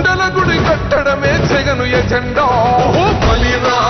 జనగుండల గుడి కట్టడమే జగను ఎజెండా. బలిరా.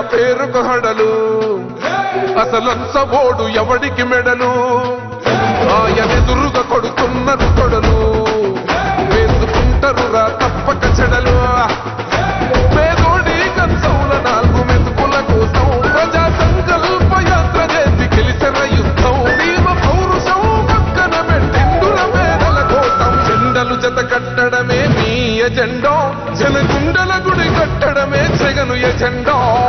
పేరుకు హడలు అసలంచబోడు ఎవడికి మెడలు? ఆయనెదురుగా కొడుతున్నారు కొడలు వేసుకుంటారు రా తప్పక చెడలు. పేదోడి కంచౌల నాలుగు మెతుకుల కోసం ప్రజా సంకల్ప యాత్ర చేసి గెలిచిన యుద్ధం. దీమ పౌరుషం పక్కన పెట్టిండుల పేదల కోసం జెండలు జత కట్టడమే మీ ఎజెండా. జనగుండల గుడి కట్టడమే జగను ఎజెండో.